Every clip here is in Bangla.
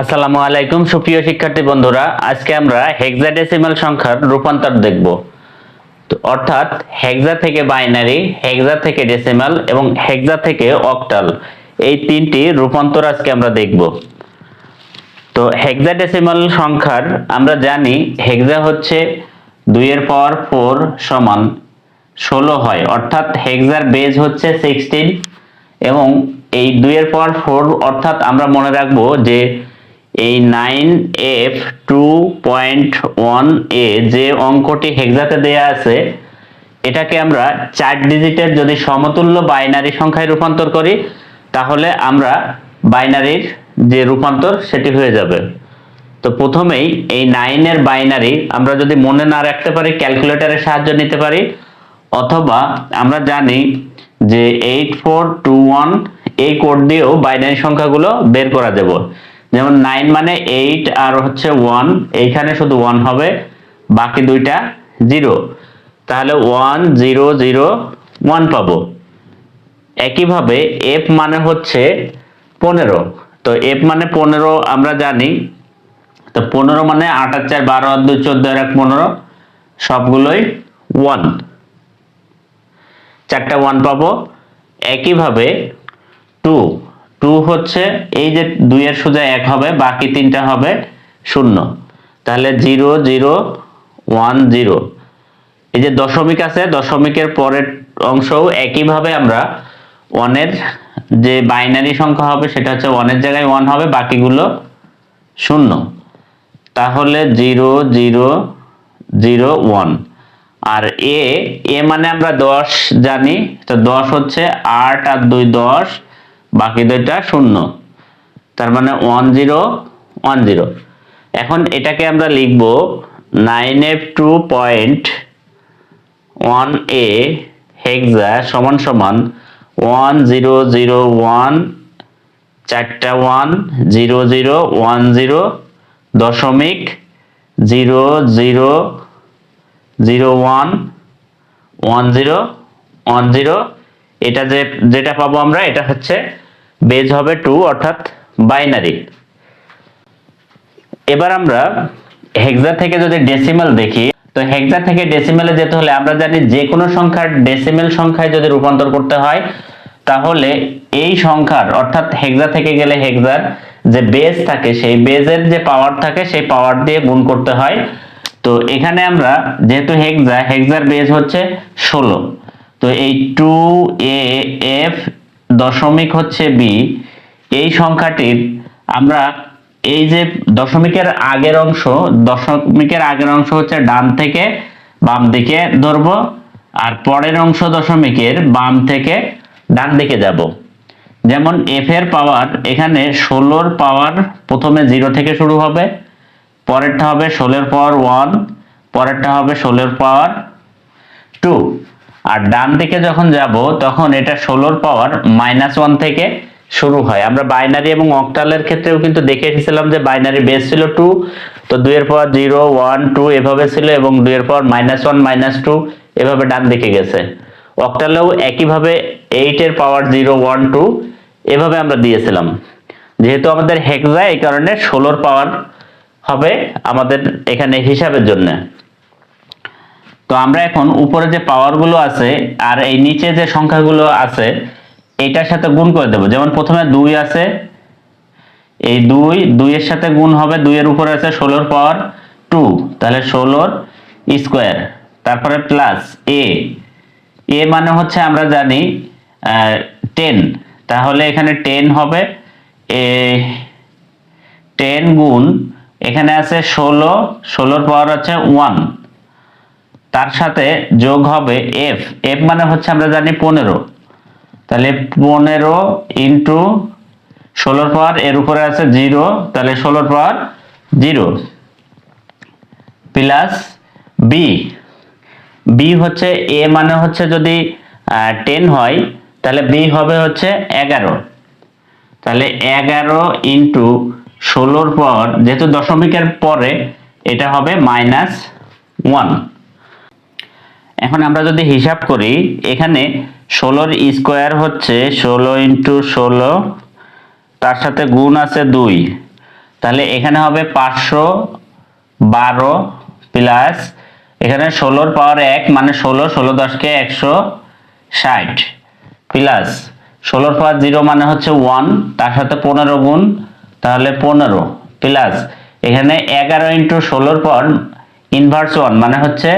আসসালামু আলাইকুম, সুপ্রিয় শিক্ষার্থী বন্ধুরা। আজকে আমরা হেক্সাডেসিমাল সংখ্যার রূপান্তর দেখব। অর্থাৎ হেক্সা থেকে বাইনারি হেক্সা থেকে ডেসিমাল এবং হেক্সা থেকে অক্টাল এই তিনটি রূপান্তর আজকে আমরা দেখব। তো হেক্সাডেসিমাল সংখ্যার আমরা জানি হেক্সা হচ্ছে দুইয়ের পাওয়ার ফোর সমান ষোলো হয়। অর্থাৎ হেক্সার বেজ হচ্ছে সিক্সটিন এবং এই দুইয়ের পাওয়ার ফোর অর্থাৎ আমরা মনে রাখব যে এই nine F two point one A যে অঙ্কটি হেক্সাতে দেয়া আছে, এটাকে আমরা চার ডিজিটের যদি সমতুল্য বাইনারি সংখ্যায় রূপান্তর করি, তাহলে আমরা বাইনারির যে রূপান্তর সেটি হয়ে যাবে। তো প্রথমেই এই নাইনের বাইনারি আমরা যদি মনে না রাখতে পারি ক্যালকুলেটরের সাহায্য নিতে পারি, অথবা আমরা জানি যে এইট ফোর টু ওয়ান এই কোড দিয়েও বাইনারি সংখ্যাগুলো বের করা যাব। যেমন নাইন মানে এইট আর হচ্ছে ওয়ান এইখানে শুধু ওয়ান হবে, বাকি দুইটা জিরো তাহলে ওয়ান জিরো জিরো ওয়ান পাবো। একইভাবে এফ মানে হচ্ছে পনেরো। তো এফ মানে পনেরো আমরা জানি। তো পনেরো মানে আট আর চার, বারো আর দুই, চোদ্দ আর এক, পনেরো, সবগুলোই ওয়ান চারটা ওয়ান পাবো। একইভাবে টু টু হচ্ছে এই যে দুইয়ের সোজা এক হবে, বাকি তিনটা হবে শূন্য। তাহলে জিরো জিরো ওয়ান জিরো এই যে দশমিক আছে, দশমিকের পরের অংশও একইভাবে আমরা ওয়ানের যে বাইনারি সংখ্যা হবে, সেটা হচ্ছে ওয়ানের জায়গায় ওয়ান হবে, বাকিগুলো শূন্য। তাহলে জিরো জিরো জিরো ওয়ান আর এ এ মানে আমরা দশ জানি, তো দশ হচ্ছে আট আর দুই দশ বাকি দুইটা শূন্য। তার মানে ওয়ান জিরো ওয়ান জিরো এখন এটাকে আমরা লিখব nine F two point one A hexa সমান সমান ওয়ান জিরো জিরো ওয়ান চারটা one zero zero one zero দশমিক zero zero zero one one zero one zero এটা যে, যেটা পাবো আমরা, এটা হচ্ছে বেজ হবে টু অর্থাৎ বাইনারি। এবার আমরা হেক্সা থেকে যদি ডেসিমাল দেখি, তো হেক্সা থেকে ডেসিমেলে যেতে হলে আমরা জানি যে কোনো সংখ্যার ডেসিমেল সংখ্যায় যদি রূপান্তর করতে হয়, তাহলে এই সংখ্যার অর্থাৎ হেক্সা থেকে গেলে হেক্সার যে বেজ থাকে, সেই বেজের যে পাওয়ার থাকে, সেই পাওয়ার দিয়ে গুণ করতে হয়। তো এখানে আমরা যেহেতু হেক্সা, হেক্সার বেজ হচ্ছে ষোলো। তো এই টু এ এফ দশমিক হচ্ছে বি এই সংখ্যাটির আমরা এই যে দশমিকের আগের অংশ, দশমিকের আগের অংশ হচ্ছে ডান থেকে বাম দিকে ধরবো, আর পরের অংশ দশমিকের বাম থেকে ডান দিকে যাব। যেমন এফ এর পাওয়ার এখানে ষোলোর পাওয়ার প্রথমে জিরো থেকে শুরু হবে, পরেরটা হবে ষোলোর পাওয়ার ওয়ান পরেরটা হবে ষোলোর পাওয়ার টু আর ডান দিকে যখন যাব, তখন এটা ষোলোর পাওয়ার মাইনাস ওয়ান থেকে শুরু হয়। আমরা বাইনারি এবং অক্টালের ক্ষেত্রেও কিন্তু দেখে এসেছিলাম যে বাইনারি বেস ছিল টু তো দুইয়ের পাওয়ার জিরো ওয়ান টু এভাবে ছিল এবং দুইয়ের power minus one minus two এভাবে ডান দিকে গেছে। অক্টালেও একইভাবে এইটের পাওয়ার জিরো ওয়ান টু এভাবে আমরা দিয়েছিলাম। যেহেতু আমাদের হেক্সা এই কারণে ষোলোর পাওয়ার হবে আমাদের এখানে হিসাবের জন্য। তো আমরা এখন উপরে যে পাওয়ারগুলো আছে আর এই নিচে যে সংখ্যাগুলো আছে, এটার সাথে গুণ করে দেবো। যেমন প্রথমে দুই আছে, এই দুই, দুইয়ের সাথে গুণ হবে, দুইয়ের উপরে আছে ষোলোর পাওয়ার টু তাহলে ষোলোর স্কোয়ার তারপরে প্লাস এ এ মানে হচ্ছে আমরা জানি টেন তাহলে এখানে টেন হবে, এ টেন গুণ, এখানে আছে ষোলো, ষোলোর পাওয়ার হচ্ছে ওয়ান তার সাথে যোগ হবে এফ এফ মানে হচ্ছে আমরা জানি পনেরো। তাহলে পনেরো ইন্টু ষোলোর পাওয়ার এর উপরে আছে জিরো, তাহলে ষোলোর power zero. Plus B B হচ্ছে এ মানে হচ্ছে যদি টেন হয়, তাহলে বি হবে হচ্ছে এগারো। তাহলে এগারো ইন্টু ষোলোর পর, যেহেতু দশমিকের পরে, এটা হবে মাইনাস ওয়ান এখন আমরা যদি হিসাব করি, এখানে ষোলোর স্কোয়ার হচ্ছে ষোলো ইন্টু ষোলো, তার সাথে গুণ আছে দুই। তাহলে এখানে হবে পাঁচশো বারো প্লাস, এখানে ষোলোর পাওয়ার এক মানে ষোলো ষোলো দশকে একশো ষাট প্লাস। ষোলোর পাওয়ার জিরো মানে হচ্ছে ওয়ান, তার সাথে পনেরো গুণ, তাহলে পনেরো প্লাস। এখানে এগারো ইন্টু ষোলোর পর ইনভার্স ওয়ান মানে হচ্ছে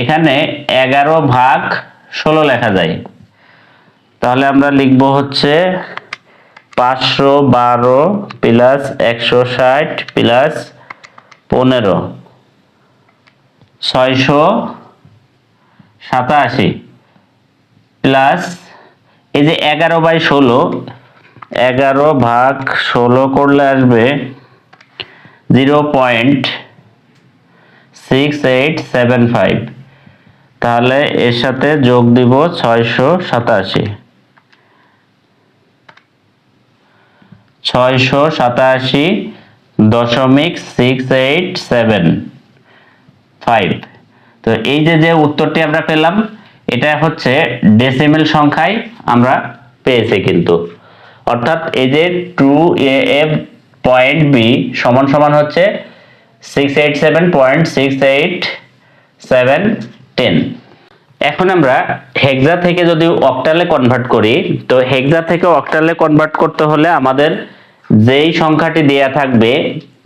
এখানে এগারো ভাগ ষোলো লেখা যায়। তাহলে আমরা লিখব হচ্ছে পাঁচশো বারো প্লাস একশো ষাট প্লাস পনেরো। ছয়শো সাতাশি প্লাস এই যে এগারো বাই ষোলো, এগারো ভাগ ষোলো করলে আসবে zero point six eight seven five তাহলে এর সাথে যোগ দিব ছয়শো সাতাশি। ছয়শো সাতাশি দশমিক সিক্স এইট সেভেন ফাইভ তো এই যে যে উত্তরটি আমরা পেলাম, এটা হচ্ছে ডেসিমেল সংখ্যায় আমরা পেয়েছি কিন্তু। অর্থাৎ এই যে two A F point B সমান সমান হচ্ছে six eight seven point six eight seven ten এখন আমরা হেক্সা থেকে যদি অক্টালে কনভার্ট করি, তো হেক্সা থেকে অক্টালে কনভার্ট করতে হলে আমাদের যেই সংখ্যাটি দেয়া থাকবে,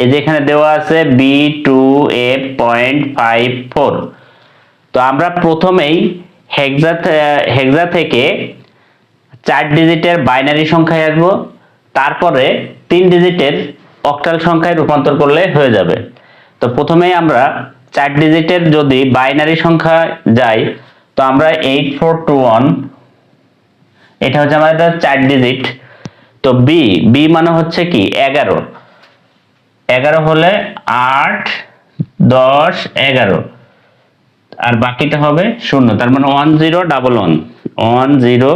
এই যে এখানে দেওয়া আছে B two A point five four তো আমরা প্রথমেই হেক্সা হেক্সা থেকে চার ডিজিটের বাইনারি সংখ্যায় আসব, তারপরে তিন ডিজিটের অক্টাল সংখ্যায় রূপান্তর করলে হয়ে যাবে। তো প্রথমেই আমরা চার ডিজিটের যদি বাইনারি সংখ্যা যাই, তো আমরা এইট ফোর টু ওয়ান এটা হচ্ছে আমাদের চার ডিজিট তো বি বি মানে হচ্ছে কি, এগারো। এগারো হলে আট, দশ, এগারো। আর বাকিটা হবে শূন্য, তার মানে one zero double one one zero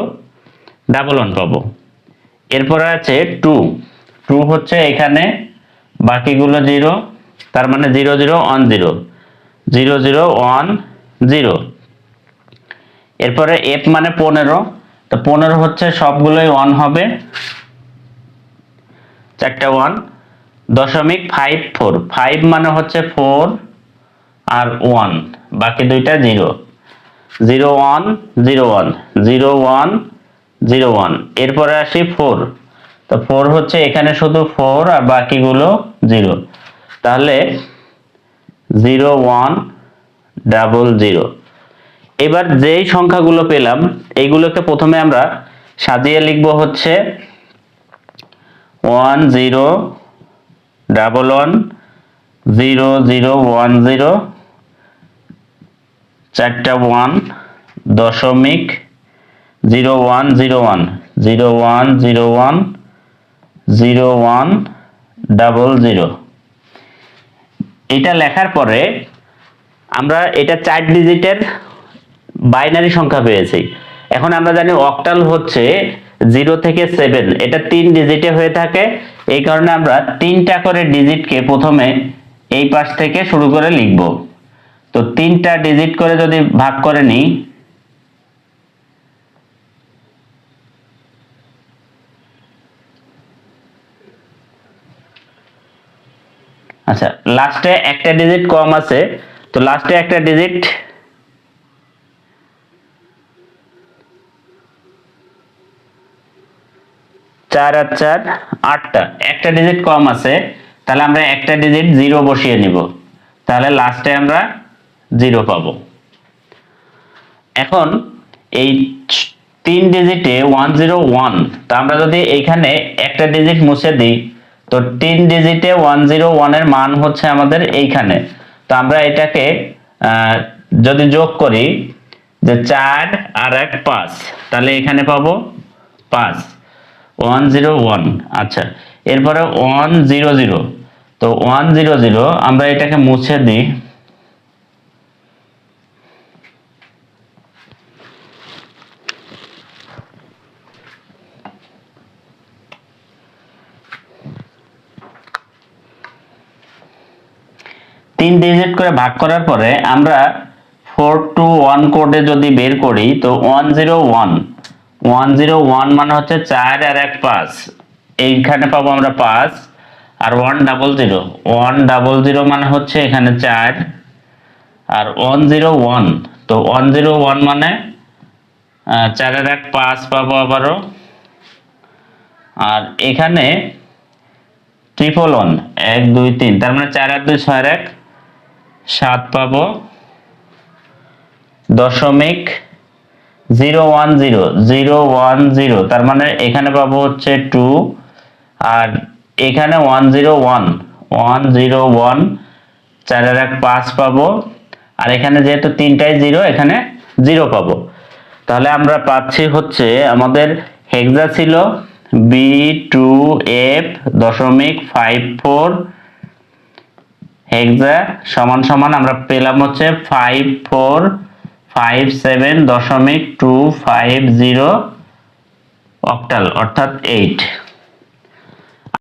double one পাবো। এরপরে আছে টু টু হচ্ছে এখানে, বাকিগুলো জিরো তার মানে zero zero one zero. Zero zero one zero. এরপরে এফ মানে পনেরো। তো পনেরো হচ্ছে সবগুলোই ওয়ান হবে। চারটা ওয়ান। দশমিক ফাইভ ফোর। ফাইভ মানে হচ্ছে ফোর আর ওয়ান। বাকি দুইটা zero. Zero one zero one. Zero one zero one. এরপরে আসি ফোর। তো ফোর হচ্ছে এখানে শুধু ফোর আর বাকিগুলো জিরো। তাহলে জিরো ওয়ান ডাবল জিরো। এবার যেই সংখ্যাগুলো পেলাম, এইগুলোকে প্রথমে আমরা সাজিয়ে লিখব হচ্ছে one zero double one zero zero one zero চারটা ওয়ান দশমিক zero one zero one zero one zero one zero one double zero. এটা লেখার পরে আমরা এটা চার ডিজিটের বাইনারি সংখ্যা পেয়েছি। এখন আমরা জানি অক্টাল হচ্ছে জিরো থেকে সেভেন। এটা তিন ডিজিটে হয়ে থাকে। এই কারণে আমরা তিনটা করে ডিজিটকে প্রথমে এই পাশ থেকে শুরু করে লিখব। তো তিনটা ডিজিট করে যদি ভাগ করে নিই আচ্ছা লাস্টে একটা ডিজিট কম আছে, তো লাস্টে একটা ডিজিট চার আর চার, আটটা, একটা ডিজিট কম আছে, তাহলে আমরা একটা ডিজিট জিরো বসিয়ে নিব, তাহলে লাস্টে আমরা জিরো পাবো। এখন এই তিন ডিজিটে ওয়ান জিরো ওয়ান তা আমরা যদি এইখানে একটা ডিজিট মুছে দিই তো তিন ডিজিটে ওয়ান জিরো ওয়ানের মান হচ্ছে আমাদের এইখানে। তো আমরা এটাকে যদি যোগ করি, যে চার আর এক পাঁচ, তাহলে এখানে পাবো পাঁচ। ওয়ান জিরো ওয়ান আচ্ছা। এরপরে ওয়ান জিরো জিরো তো ওয়ান জিরো জিরো আমরা এটাকে মুছে দিই। তিন ডিজিট করে ভাগ করার পরে আমরা ফোর টু ওয়ান কোডে যদি বের করি, তো one zero one one zero one মানে হচ্ছে চার আর এক পাঁচ। এইখানে পাবো আমরা পাঁচ আর one double zero one double zero মানে হচ্ছে এখানে চার আর ওয়ান জিরো ওয়ান তো ওয়ান জিরো ওয়ান মানে চারের এক পাঁচ পাবো আবারও। আর এখানে ট্রিপল ওয়ান এক, দুই, তিন। তার মানে চার এক দুই, ছয় এক। সাত পাব। দশমিক zero one zero zero one zero. তার মানে এখানে পাবো হচ্ছে টু আর এখানে one zero one one zero one. চারের এক পাঁচ পাবো। আর এখানে যেহেতু তিনটাই জিরো, এখানে জিরো পাবো। তাহলে আমরা পাচ্ছি হচ্ছে আমাদের হেক্সা ছিল বি টু এফ দশমিক ফাইভ ফোর হেক্সা সমান সমান আমরা পেলাম হচ্ছে ফাইভ ফোর ফাইভ সেভেন দশমিক টু ফাইভ জিরো অক্টাল অর্থাৎ এইট